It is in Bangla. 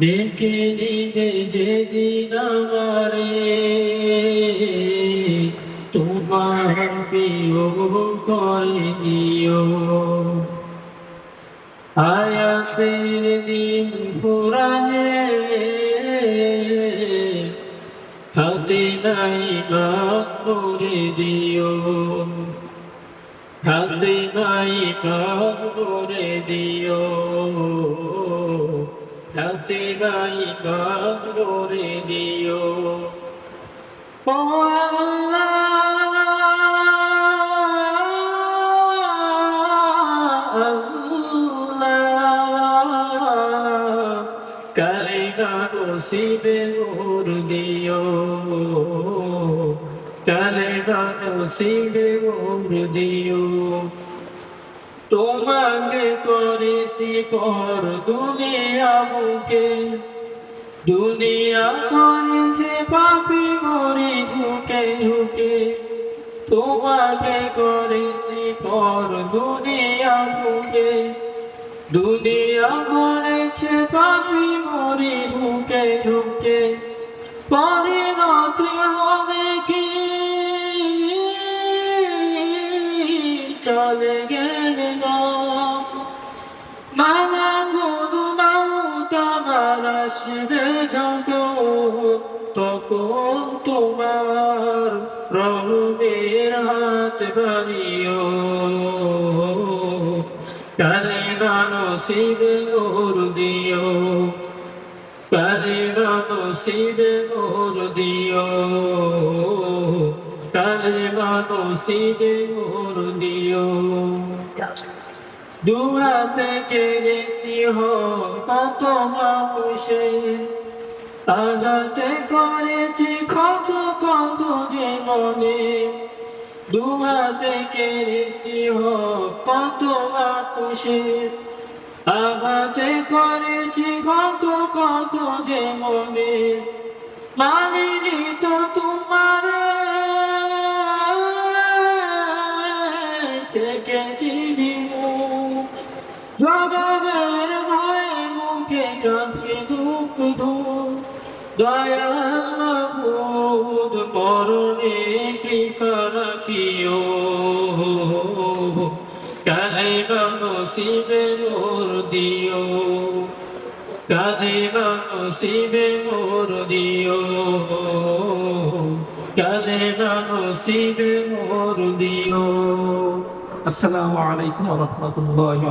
দেখে দিবে যে দিন আমারে। তোমার প্রিয় করে দিও। আয়াসের দিন ফুরানে হাতে নাই বা করে দিও। হাতে নাই বা করে দিও। হাতে নাই বা করে দিও ও নসিবে মোর দিও। কালেমা নসিবে মোর দিও। তোমাকে করেছি পর দুনিয়া বুকে। দুনিয়া করেছে পাপি মরে ঢুকে ঢুকে তোমাকে করেছি পর দুনিয়া বুকে। দুনিয়া করেছে পাপি মরে ঢুকে ঢুকে পরিণত হবে কি? চলে গেলে আসবে যত তখন তোমার রবের হাত বাড়িও কারে নসিবে ওর দিও কারে নসিবে ওর দিও কারে নসিবে ওর দিও দুহাতে কেড়েছি কত মানুষের আঘাতে করেছি কত কত জীবনে। দুহাতে কেড়েছি কত মানুষের আঘাতে করেছি কত কত জীবনে। মানিনি তো তোমার জগবের ভয়ে মুখে কাঁপে দুঃখ ধূপ দয়াল মাহমুদ মরণে কৃপা রাখিও। মোর দিও। কালে নসিবে মোর দিও। কালে নসিবে মোর দিও। আসসালামু আলাইকুম ওয়া রাহমাতুল্লাহি